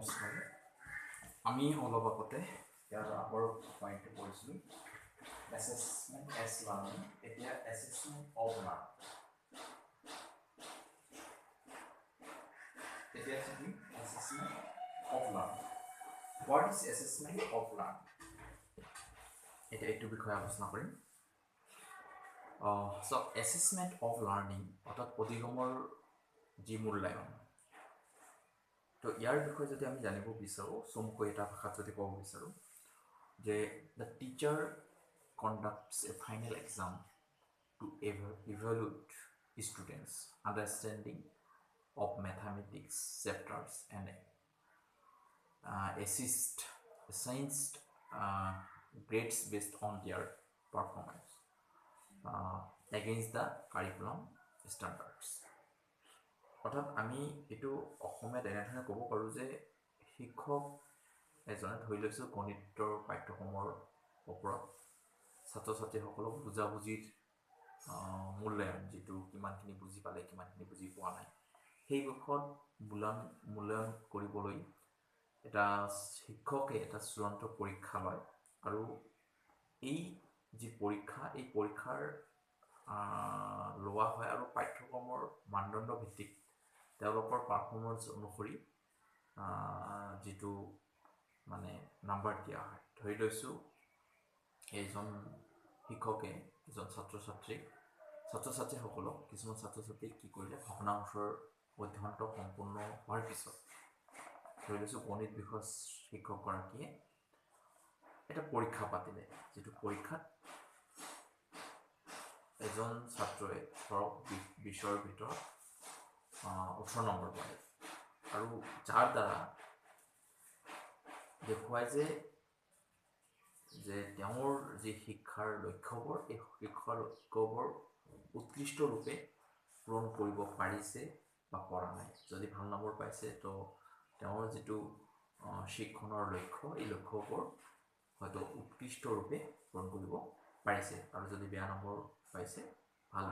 নমস্কাৰ। আমি অলপ আগতে ইয়াৰ আগৰ পইণ্টটো কৰিছিলোঁ এছেচমেণ্ট এছ লাৰ্ণিং এতিয়া এছেচমেণ্ট অফ লাৰ্ণ এতিয়া assessment of what is assessment of এতিয়া বিষয়ে আলোচনা কৰিম। চ' এছেচমেণ্ট অফ লাৰ্ণিং অৰ্থাৎ অধিগমৰ যি মূল্যায়ন তো ইয়াৰ বিষয়ে যদি আমি জানিব বিচাৰোঁ চমুকৈ এটা ভাষাত যদি ক'ব বিচাৰোঁ যে the teacher conducts a final exam to evaluate students understanding of mathematics chapters and assist assigned grades based on their performance against the curriculum standards অৰ্থাৎ আমি এইটো অসমীয়াত এনেধৰণে ক'ব পাৰোঁ যে শিক্ষক এজনে ধৰি লৈছোঁ গণিতৰ পাঠ্যক্ৰমৰ ওপৰত। ছাত্ৰ ছাত্ৰীসকলক বুজাবুজিৰ মূল্যায়ন যিটো কিমানখিনি বুজি পালে কিমানখিনি বুজি পোৱা নাই সেই বিষয়ত মূল্যায়ন মূল্যায়ন কৰিবলৈ এটা শিক্ষকে এটা চূড়ান্ত পৰীক্ষা লয় আৰু এই যি পৰীক্ষা এই পৰীক্ষাৰ লোৱা হয় আৰু পাঠ্যক্ৰমৰ মানদণ্ড ভিত্তিক তেওঁলোকৰ পাৰফৰ্মেঞ্চ অনুসৰি যিটো মানে নাম্বাৰ দিয়া হয় ধৰি লৈছোঁ এইজন শিক্ষকে এজন ছাত্ৰ ছাত্ৰীক ছাত্ৰ ছাত্ৰীসকলক কিছুমান ছাত্ৰ ছাত্ৰীক কি কৰিলে ভগ্নাংশৰ অধ্যয়নটো সম্পূৰ্ণ হোৱাৰ পিছত ধৰি লৈছোঁ গণিত বিষয় শিক্ষকগৰাকীয়ে এটা পৰীক্ষা পাতিলে যিটো পৰীক্ষাত এজন ছাত্ৰই ধৰক বিছৰ ভিতৰত ওঠৰ নম্বৰ পালে আৰু যাৰ দ্বাৰা দেখুৱাই যে যে তেওঁৰ যি শিক্ষাৰ লক্ষ্যবোৰ এই শিক্ষাৰ লক্ষ্যবোৰ উৎকৃষ্ট ৰূপে পূৰণ কৰিব পাৰিছে বা পৰা নাই। যদি ভাল নম্বৰ পাইছে তো তেওঁৰ যিটো শিক্ষণৰ লক্ষ্য এই লক্ষ্যবোৰ হয়তো উৎকৃষ্ট ৰূপে পূৰণ কৰিব পাৰিছে। আৰু যদি বেয়া নম্বৰ পাইছে ভাল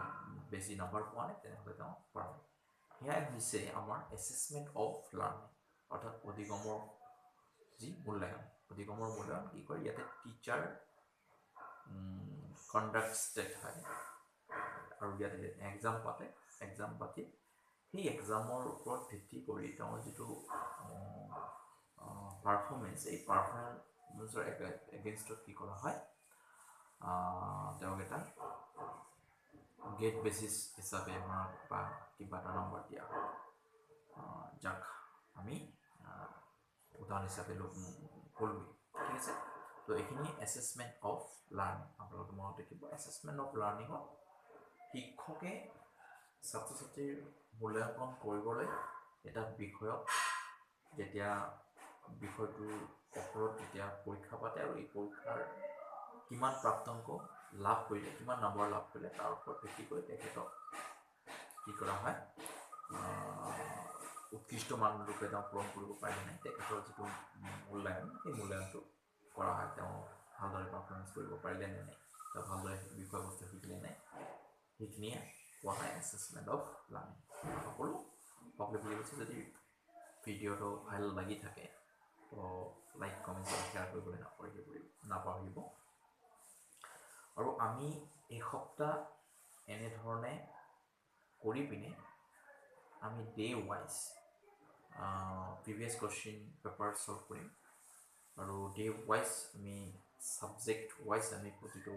বেছি নম্বৰ পোৱা নাই তেনেহ'লে তেওঁ পৰা নাই। সেয়াই হৈছে আমাৰ এছেচমেণ্ট অফ লাৰ্ণিং অৰ্থাৎ অধিগমৰ যি মূল্যায়ন। অধিগমৰ মূল্যায়ন কি কৰে ইয়াতে টিচাৰ কণ্ডাক্টছ দেখায় আৰু ইয়াতে এক্সাম পাতে। এক্সাম পাতি সেই এক্সামৰ ওপৰত ভিত্তি কৰি তেওঁৰ যিটো পাৰফৰ্মেঞ্চ এই পাৰফৰ্মেঞ্চৰ এগেইনষ্টত কি কৰা হয়? তেওঁক এটা গেট বেচিছ হিচাপে আমাক বা কিবা এটা নম্বৰ দিয়া যাক আমি উদাহৰণ হিচাপে ক'লোৱেই ঠিক আছে তো এইখিনি এছেচমেণ্ট অফ লাৰ্ণিং আপোনালোকে মনত ৰাখিব এছেচমেণ্ট অফ লাৰ্ণিঙত শিক্ষকে ছাত্ৰ ছাত্ৰীৰ মূল্যাংকন কৰিবলৈ এটা বিষয়ত যেতিয়া বিষয়টোৰ ওপৰত যেতিয়া পৰীক্ষা পাতে আৰু এই পৰীক্ষাৰ কিমান প্ৰাপ্তাংক লাভ কৰিলে কিমান নম্বৰ লাভ কৰিলে তাৰ ওপৰত ভিত্তি কৰি তেখেতক কি কৰা হয় উৎকৃষ্ট মানৰূপে তেওঁ পূৰণ কৰিব পাৰিলে নাই তেখেতৰ যিটো মূল্যায়ন সেই মূল্যায়নটো কৰা হয় তেওঁ ভালদৰে পাৰফৰ্মেঞ্চ কৰিব পাৰিলে নে নাই তেওঁ ভালদৰে বিষয়বস্তু শিকিলে নাই সেইখিনিয়ে কোৱা হয় এছেচমেণ্ট অফ লাৰ্ণিং সকলো সকলোৱে বুজি পাইছে যদি ভিডিঅ'টো ভাল লাগি থাকে তো লাইক কমেণ্ট শ্বেয়াৰ কৰিবলৈ নাপাহৰিব নাপাহৰিব। আৰু আমি এসপ্তাহ এনেধৰণে কৰি পিনে আমি day wise previous question paper solve কৰিম। আৰু ডে ৱাইজ আমি ছাবজেক্ট ৱাইজ আমি প্ৰতিটো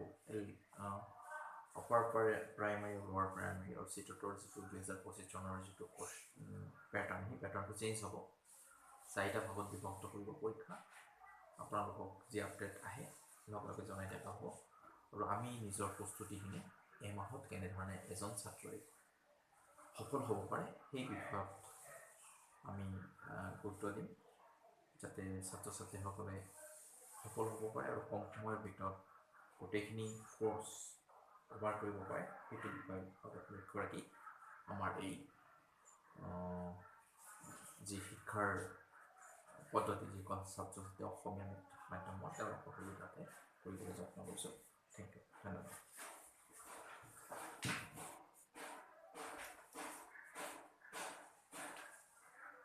আপাৰ প্ৰাইমাৰী লোৱাৰ প্ৰাইমাৰী আৰু চিটতৰ যিটো দুহেজাৰ পঁচিছ চনৰ যিটো পেটাৰ্ণ সেই পেটাৰ্ণটো চেঞ্জ হ'ব। চাৰিটা ভাগত বিভক্ত কৰিব পৰীক্ষা। আপোনালোকক যি আপডেট আহে লগে লগে জনাই দিয়া হ'ব। আৰু আমি নিজৰ প্ৰস্তুতিখিনি এই মাহত কেনেধৰণে এজন ছাত্ৰই সফল হ'ব পাৰে সেই বিষয়ত আমি গুৰুত্ব দিম যাতে ছাত্ৰ ছাত্ৰীসকলে সফল হ'ব পাৰে আৰু কম সময়ৰ ভিতৰত গোটেইখিনি কোৰ্চ কভাৰ কৰিব পাৰে সেইটো বিষয়ে লক্ষ্য ৰাখি আমাৰ এই যি শিক্ষাৰ পদ্ধতি যিখন ছাত্ৰ ছাত্ৰী অসমীয়া মাধ্যমত তেওঁলোকৰ সুবিধাতে কৰিবলৈ যত্ন কৰিছোঁ